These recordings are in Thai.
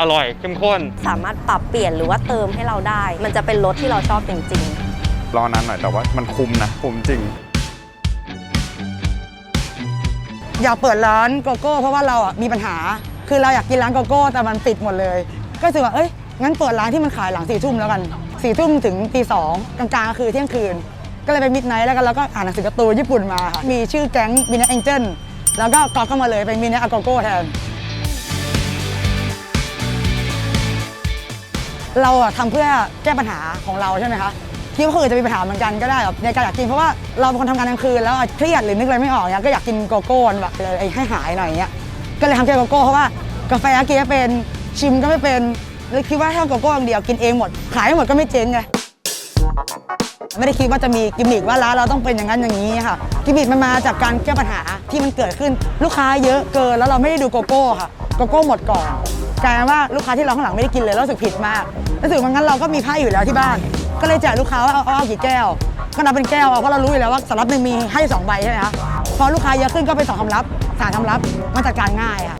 อร่อยเข้มข้น สามารถปรับเปลี่ยนหรือว่าเติมให้เราได้ มันจะเป็นรสที่เราชอบจริง ๆ รอนานหน่อยแต่ว่ามันคุ้มนะคุ้มจริง อยากเปิดร้านโกโก้เพราะว่าเราอะมีปัญหา คือเราอยากกินร้านโกโก้แต่มันปิดหมดเลย ก็รู้สึกว่าเอ้ยงั้นเปิดร้านที่มันขายหลังสี่ทุ่มแล้วกันสี่ทุ่มถึงตีสองกลางๆก็คือเที่ยงคืน ก็เลยไปมิดไนท์แล้วก็เราก็อ่านหนังสือการ์ตูนญี่ปุ่นมาค่ะมีชื่อแก๊งมิน a แองเจิลแล้วก็ก๊อกก็มาเลยเป็นมิน a อ g โกโก้แทน เราอะทำเพื่อแก้ปัญหาของเราใช่ไหมคะที่ว่าคนอื่นจะมีปัญหาเหมือนกันก็ได้แบบในการอยากกินเพราะว่าเราเป็นคนทำงานกลางคืนแล้วเครียดหรือนึกอะไรไม่ออกเนี้ยก็อยากกินโกโก้แบบเลยไอ้ให้หายหน่อยเงี้ยก็เลยทำแค่โกโก้เพราะว่ากาแฟกินไม่เป็นชิมก็ไม่เป็นเลยคิดว่าถ้าโกโก้อย่างเดียวกินเองหมดขายให้หมดก็ไม่เจ๊งไงไม่ได้คิดว่าจะมีกิมมิคว่าร้านเราต้องเป็นอย่างนั้นอย่างนี้ค่ะกิมมิคมันมาจากการแก้ปัญหาที่มันเกิดขึ้นลูกค้าเยอะเกินแล้วเราไม่ได้ดูโกโก้ค่ะโกโก้หมดก่อน กลายเป็นว่าลูกค้าที่เราข้างหลังไม่ได้กินเลยแล้วรู้สึกผิดมากรู้สึกว่างั้นเราก็มีไพ่อยู่แล้วที่บ้าน ก็เลยแจกลูกค้าว่าเอาเอากี่แก้ว ก็นับเป็นแก้วเอาเพราะเรารู้อยู่แล้วว่าสำรับหนึ่งมีให้สองใบใช่ไหมคะพอลูกค้าเยอะขึ้นก็เป็นสองคำรับสามคำรับมันจัดการง่ายค่ะ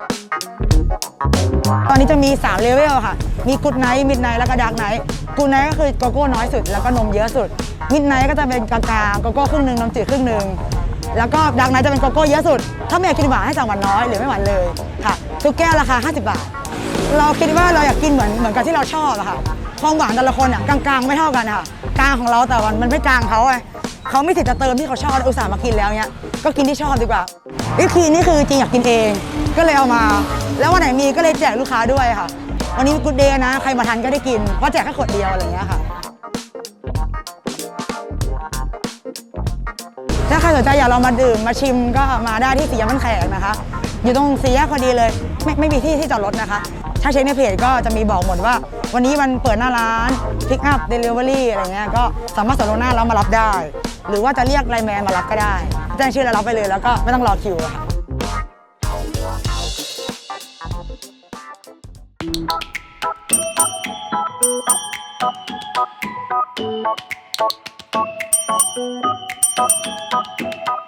ตอนนี้จะมี 3 เลเวลค่ะ มีกูดไนท์มิดไนท์แล้วก็ดาร์กไนท์กูดไนท์ก็คือโกโก้น้อยสุด แล้วก็นมเยอะสุด มิดไนท์ก็จะเป็นกลางๆ โกโก้ครึ่งหนึ่งนมจืดครึ่งหนึ่ง แล้วก็ดาร์กไนท์จะเป็นโกโก้เยอะสุด ถ้าไม่อยากกินหวานให้สั่งหวานน้อยหรือไม่หวานเลยค่ะ ทุกแก้วราคา 50 บาท เราคิดว่าเราอยากกินเหมือนเหมือนกับที่เราชอบอะค่ะ ความหวานแต่ละคนอะกลางๆไม่เท่ากันอะค่ะกลางของเราแต่วันมันไม่กลางเขาไงเขาไม่สิทธิ์จะเติมที่เขาชอบอุตส่าห์มากินแล้วเนี้ยก็กินที่ชอบดีกว่าวิธีนี้คือจริงอยากกินเอง ก็เลยเอามา แล้ววันไหนมีก็เลยแจกลูกค้าด้วยค่ะ วันนี้กูเดย์นะใครมาทันก็ได้กินเพราะแจกแค่ขวดเดียวอะไรเงี้ยค่ะถ้าใครสนใจอยากลองมาดื่มมาชิมก็มาได้ที่สี่แยกมันแขกนะคะ อยู่ตรงสีแยกพอดีเลย ไม่ไม่มีที่ที่จอดรถนะคะ ถ้าเช็คในเพจก็จะมีบอกหมดว่า วันนี้มันเปิดหน้าร้านพิกอัพเดลิเวอรี่อะไรเงี้ยก็สามารถสั่งล่วงหน้าแล้วมารับได้ หรือว่าจะเรียกไลน์แมนมารับก็ได้แจ้งชื่อแล้วรับไปเลยแล้วก็ไม่ต้องรอคิวค่ะ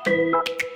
Thank